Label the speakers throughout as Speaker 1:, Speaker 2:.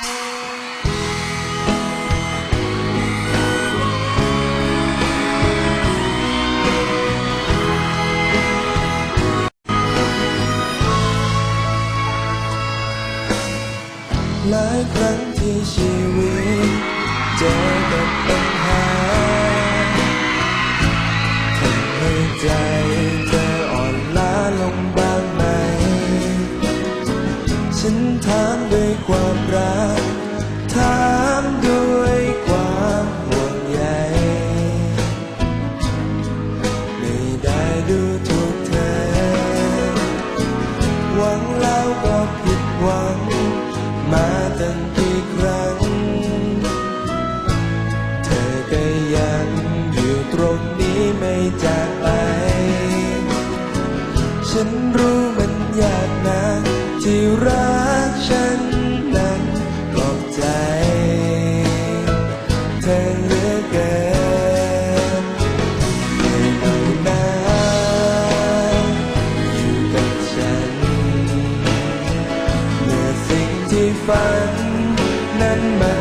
Speaker 1: หลายครั้งที่ชีวิตเจอกับปัญหา ฉันถามด้วยความรัก ถามด้วยความห่วงใย ไม่ได้ดูถูกเธอ หวังแล้วก็ผิดหวัง มาตั้ง ฝัน นั้นมัน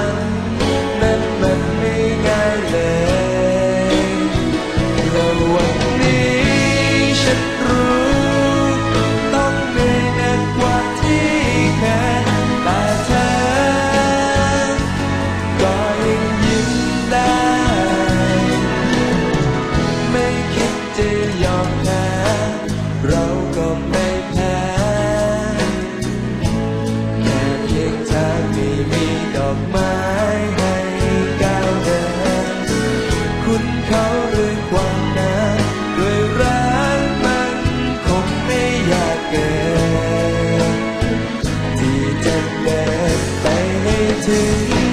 Speaker 1: ง คุณเขาหรือความนาด้วยรักมันคงไม่อยากเกินที่จะเดินไปให้ถึง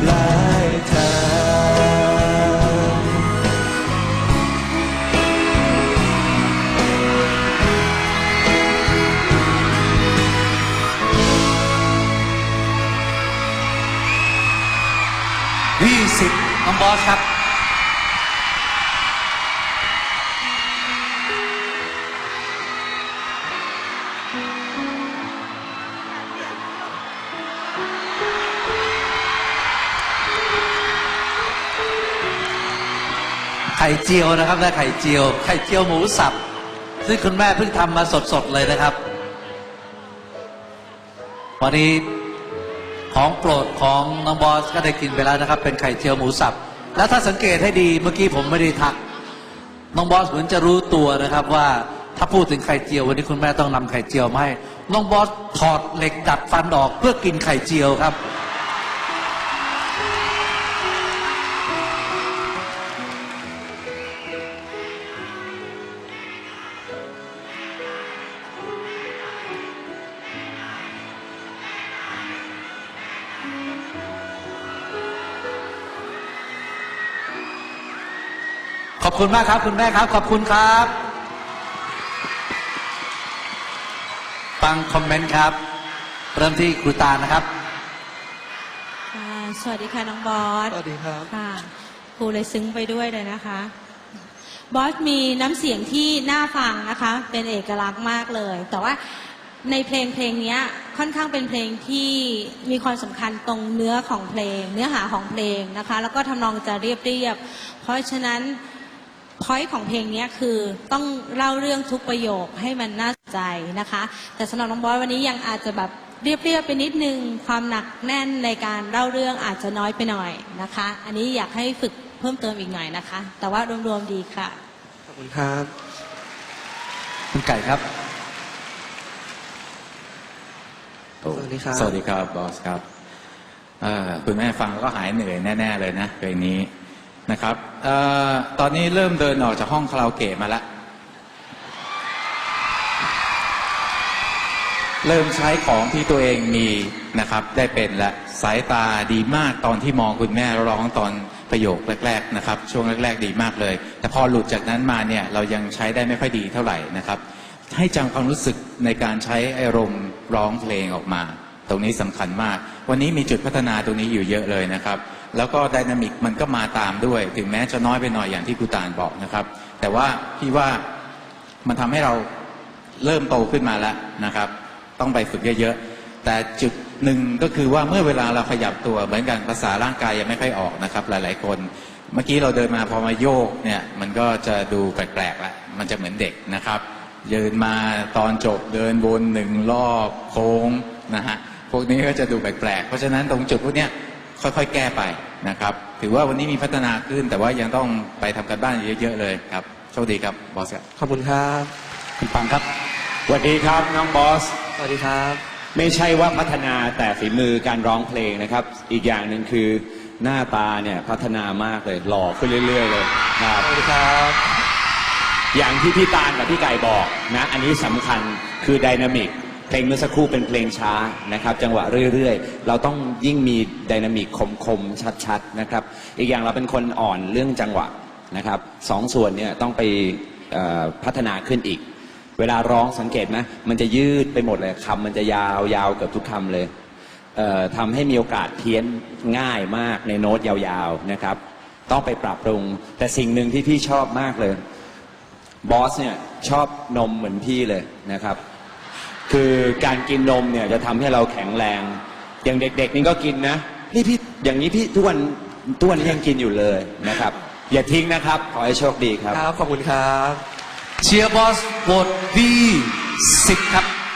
Speaker 1: ปลายทาง
Speaker 2: ยี่สิบน้องบอสครับ ไข่เจียวนะครับและไข่เจียว ไข่เจียวหมูสับ ซึ่งคุณแม่เพิ่งทำมาสดๆเลยนะครับ วันนี้ของโปรดของน้องบอสก็ได้กินไปแล้วนะครับ เป็นไข่เจียวหมูสับ แล้วถ้าสังเกตให้ดีเมื่อกี้ผมไม่ได้ทัก น้องบอสเหมือนจะรู้ตัวนะครับว่าถ้าพูดถึงไข่เจียววันนี้คุณแม่ต้องนำไข่เจียวมาให้น้องบอสถอดเหล็กดัดฟันออกเพื่อกินไข่เจียวครับ ขอบคุณมากครับ คุณแม่ครับ ขอบคุณครับฟังคอมเมนต์ครับ เริ่มที่ครูตานะครับ
Speaker 3: ค่ะสวัสดีค่ะน้องบอส
Speaker 1: สวัสดีครับ
Speaker 3: ค่ะครูเลยซึ้งไปด้วยเลยนะคะ บอสมีน้ำเสียงที่น่าฟังนะคะ เป็นเอกลักษณ์มากเลย แต่ว่าในเพลงเพลงเนี้ยค่อนข้างเป็นเพลงที่มีความสำคัญตรงเนื้อของเพลง เนื้อหาของเพลงนะคะ แล้วก็ทำนองจะเรียบเรียบๆเพราะฉะนั้น พอยต์ของเพลงเนี้ยคือต้องเล่าเรื่องทุกประโยคให้มันน่าสนใจนะคะ แต่สำหรับน้องบอยวันนี้ยังอาจจะแบบเรียบๆไปนิดนึง ความหนักแน่นในการเล่าเรื่องอาจจะน้อยไปหน่อยนะคะ อันนี้อยากให้ฝึกเพิ่มเติมอีกหน่อยนะคะ แต่ว่ารวมๆดีค่ะ
Speaker 1: ขอบคุณครับ
Speaker 2: คุณไก่ครับ
Speaker 4: โอ้
Speaker 1: สวัสดีครับ
Speaker 4: สวัสดีครับบอสครับเอ่อคุณแม่ฟังแล้วก็หายเหนื่อยแน่ ๆ เลยนะเพลงนี้ นะครับออตอนนี้เริ่มเดินออกจากห้องคาราโอเกะมาแล้ว เริ่มใช้ของที่ตัวเองมีนะครับ ได้เป็นและสายตาดีมากตอนที่มองคุณแม่ร้องตอนประโยคแรก ๆ นะครับ ช่วงแรก ๆ ดีมากเลย แต่พอหลุดจากนั้นมาเนี่ยเรายังใช้ได้ไม่ค่อยดีเท่าไหร่นะครับ ให้จำความรู้สึกในการใช้อารมณ์ร้องเพลงออกมา ตรงนี้สำคัญมาก วันนี้มีจุดพัฒนาตรงนี้อยู่เยอะเลยนะครับ แล้วก็ไดนามิกมันก็มาตามด้วย ถึงแม้จะน้อยไปหน่อยอย่างที่ครูตาลบอกนะครับ แต่ว่าพี่ว่ามันทำให้เราเริ่มโตขึ้นมาแล้วนะครับ ต้องไปฝึกเยอะๆ แต่จุดหนึ่งก็คือว่าเมื่อเวลาเราขยับตัวเหมือนกันภาษาร่างกายยังไม่ค่อยออกนะครับ หลายๆคน เมื่อกี้เราเดินมาพอมาโยกเนี่ยมันก็จะดูแปลกๆละมันจะเหมือนเด็กนะครับเดินมาตอนจบเดินวนหนึ่งรอบโค้งนะฮะ วกนี้ก็จะดูแปลกๆ เพราะฉะนั้นตรงจุดพวกเนี้ยค่อยๆ แก้ไปนะครับ ถือว่าวันนี้มีพัฒนาขึ้น แต่ว่ายังต้องไปทำกันบ้านเยอะๆเลยครับโชคดีครับบอสครับ
Speaker 1: ขอบคุณครับ
Speaker 2: คุณปังครับ
Speaker 5: สวัสดีครับน้องบอส
Speaker 1: สวัสดีครับ
Speaker 5: ไม่ใช่ว่าพัฒนาแต่ฝีมือการร้องเพลงนะครับ อีกอย่างหนึ่งคือหน้าตาเนี่ยพัฒนามากเลยหล่อขึ้นเรื่อย ๆ เลยครับ
Speaker 1: สวัสดีครับ
Speaker 5: อย่างที่พี่ตาลกับพี่ไก่บอกนะ อันนี้สำคัญคือไดนามิก เพลงเมื่อสักครู่เป็นเพลงช้านะครับ จังหวะเรื่อยๆ เราต้องยิ่งมีไดนามิกคมๆชัดๆนะครับ อีกอย่างเราเป็นคนอ่อนเรื่องจังหวะนะครับสองส่วนเนี่ยต้องไปพัฒนาขึ้นอีก เวลาร้องสังเกตไหมมันจะยืดไปหมดเลยคำมันจะยาวยาวเกือบทุกคำเลยเทำให้มีโอกาสเพี้ยนง่ายมากในโน้ตยาวๆนะครับ ต้องไปปรับปรุง แต่สิ่งหนึ่งที่พี่ชอบมากเลยบอสเนี่ยชอบนมเหมือนพี่เลยนะครับ คือการกินนมเนี่ยจะทำให้เราแข็งแรง อย่างเด็ก ๆ นี่ก็กินนะ นี่พี่อย่างนี้พี่ทุกวันทุกวันนี้ยังกินอยู่เลยนะครับ อย่าทิ้งนะครับ ขอให้โชคดีครับ
Speaker 1: ครับ ขอบคุณครับ
Speaker 2: เชียร์บอสบทที่สิบครับ